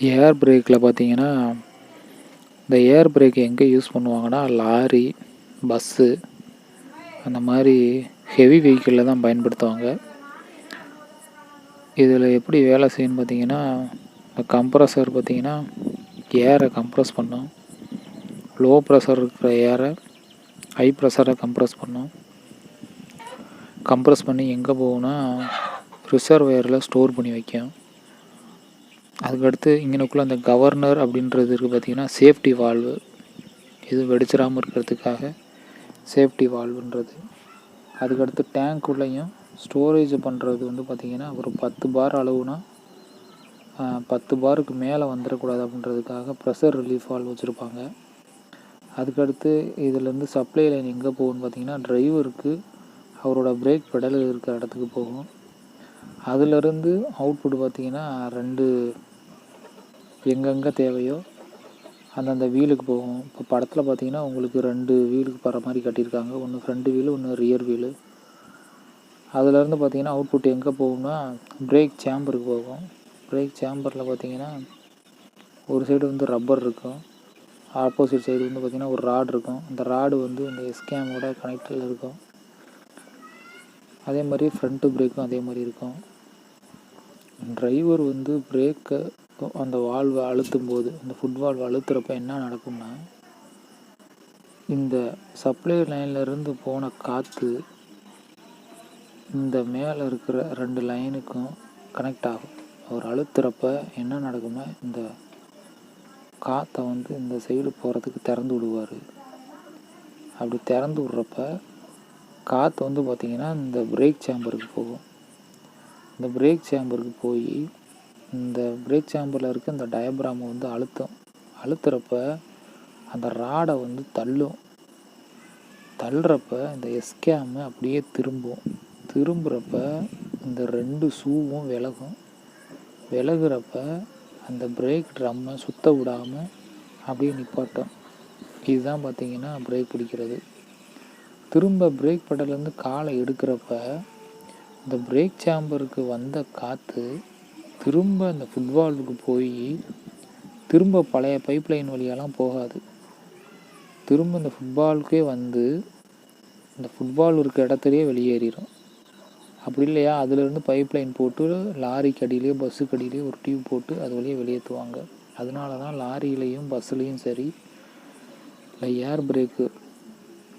ஏர் பிரேக்கில் பார்த்தீங்கன்னா இந்த ஏர் பிரேக் எங்கே யூஸ் பண்ணுவாங்கன்னா லாரி பஸ்ஸு அந்த மாதிரி ஹெவி வெஹிக்கிளில் தான் பயன்படுத்துவாங்க. இதில் எப்படி வேலை செய்யணும்னு பார்த்தீங்கன்னா இந்த கம்ப்ரஸர் பார்த்திங்கன்னா ஏரை கம்ப்ரஸ் பண்ணும். லோ ப்ரெஷர் இருக்கிற ஏரை ஹை ப்ரெஷரை கம்ப்ரஸ் பண்ணும். கம்ப்ரஸ் பண்ணி எங்கே போகும்னா ரிசர்வேரில் ஸ்டோர் பண்ணி வைக்கும். அதுக்கடுத்து இங்கனுக்குள்ளே அந்த கவர்னர் அப்படின்றது இருக்குது பார்த்திங்கன்னா சேஃப்டி வால்வு இது வெடிச்சிடாமல் இருக்கிறதுக்காக சேஃப்டி வால்வுன்றது அதுக்கடுத்து டேங்க் உள்ளேயும் ஸ்டோரேஜ் பண்ணுறது வந்து பார்த்திங்கன்னா ஒரு பத்து பார் அளவுனா பத்து பாருக்கு மேலே வந்துடக்கூடாது அப்படின்றதுக்காக ப்ரெஷர் ரிலீஃப் வால்வ் வச்சுருப்பாங்க. அதுக்கடுத்து இதிலேருந்து சப்ளை லைன் எங்கே போகும்னு பார்த்தீங்கன்னா டிரைவருக்கு அவரோட பிரேக் பெடல் இருக்கிற இடத்துக்கு போகும். அதிலிருந்து அவுட்புட் பார்த்திங்கன்னா ரெண்டு எங்கெங்கே தேவையோ அந்தந்த வீலுக்கு போகும். இப்போ படத்தில் பார்த்தீங்கன்னா உங்களுக்கு ரெண்டு வீலுக்கு போகிற மாதிரி கட்டியிருக்காங்க. ஒன்று ஃப்ரண்ட் வீலு ஒன்று ரியர் வீலு. அதுலேருந்து பார்த்தீங்கன்னா அவுட்புட் எங்கே போகும்னா பிரேக் சேம்பருக்கு போகும். பிரேக் சேம்பரில் பார்த்தீங்கன்னா ஒரு சைடு வந்து ரப்பர் இருக்கும். ஆப்போசிட் சைடு வந்து பார்த்திங்கன்னா ஒரு ராடு இருக்கும். அந்த ராடு வந்து இந்த எஸ்கேமோட கனெக்டில் இருக்கும். அதே மாதிரி ஃப்ரண்ட்டு பிரேக்கும் அதே மாதிரி இருக்கும். டிரைவர் வந்து பிரேக்கை அந்த வால்வை அழுத்தும் போது அந்த ஃபுட் வால்வை அழுத்துறப்ப என்ன நடக்கும்னா இந்த சப்ளை லைன்லேருந்து போன காற்று இந்த மேலே இருக்கிற ரெண்டு லைனுக்கும் கனெக்ட் ஆகும். அவர் அழுத்துறப்ப என்ன நடக்கும்னா இந்த காற்றை வந்து இந்த சைடு போகிறதுக்கு திறந்து விடுவார். அப்படி திறந்து விட்றப்ப காற்று வந்து பார்த்திங்கன்னா இந்த பிரேக் சேம்பருக்கு போகும். இந்த பிரேக் சேம்பருக்கு போய் இந்த பிரேக் சேம்பரில் இருக்க இந்த டயப்ராமை வந்து அழுத்தும். அழுத்துறப்ப அந்த ராடை வந்து தள்ளும். தள்ளுறப்ப இந்த எஸ்கேமு அப்படியே திரும்பும். திரும்புகிறப்ப இந்த ரெண்டு ஷூவும் விலகும். விலகிறப்ப அந்த பிரேக் ட்ரம்மை சுத்த விடாமல் அப்படியே நிப்பாட்டும். இதுதான் பார்த்தீங்கன்னா பிரேக் பிடிக்கிறது. திரும்ப பிரேக் பெடலேருந்து காலை எடுக்கிறப்ப இந்த பிரேக் சாம்பருக்கு வந்த காற்று திரும்ப அந்த ஃபுட்பாலுக்கு போய் திரும்ப பழைய பைப் லைன் வழியெல்லாம் போகாது. திரும்ப இந்த ஃபுட்பாலுக்கே வந்து இந்த ஃபுட்பால் இருக்க இடத்துலையே வெளியேறிடும் அப்படி இல்லையா? அதுலேருந்து பைப் லைன் போட்டு லாரிக்கு அடியிலேயே பஸ்ஸுக்கு அடியிலேயே ஒரு டியூப் போட்டு அது வழியே வெளியேற்றுவாங்க. அதனால தான் லாரியிலையும் பஸ்ஸுலேயும் சரி இல்லை ஏர் பிரேக்கு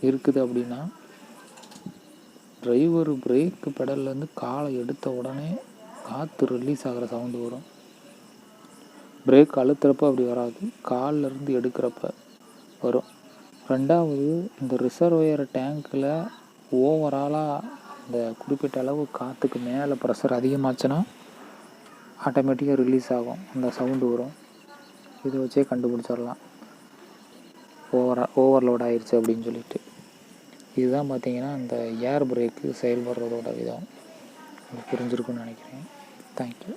இருக்குது அப்படின்னா டிரைவர் பிரேக்கு பெடல்லேருந்து காலை எடுத்த உடனே காற்று ரிலீஸ் ஆகிற சவுண்டு வரும். பிரேக் அழுத்துறப்ப அப்படி வராது. காலிலேருந்து எடுக்கிறப்ப வரும். ரெண்டாவது இந்த ரிசர்வையர் டேங்க்கில் ஓவராலாக இந்த குறிப்பிட்ட அளவு காற்றுக்கு மேலே ப்ரெஷர் அதிகமாச்சுன்னா ஆட்டோமேட்டிக்காக ரிலீஸ் ஆகும். அந்த சவுண்டு வரும். இதை வச்சே கண்டுபிடிச்சிடலாம். ஓவரா ஓவர்லோட் ஆயிடுச்சு அப்படின்னு சொல்லிட்டு. இதுதான் பார்த்தீங்கன்னா அந்த ஏர் பிரேக்கு செயல்படுறதோட விதம். புரிஞ்சிருக்குன்னு நினைக்கிறேன். தேங்க்யூ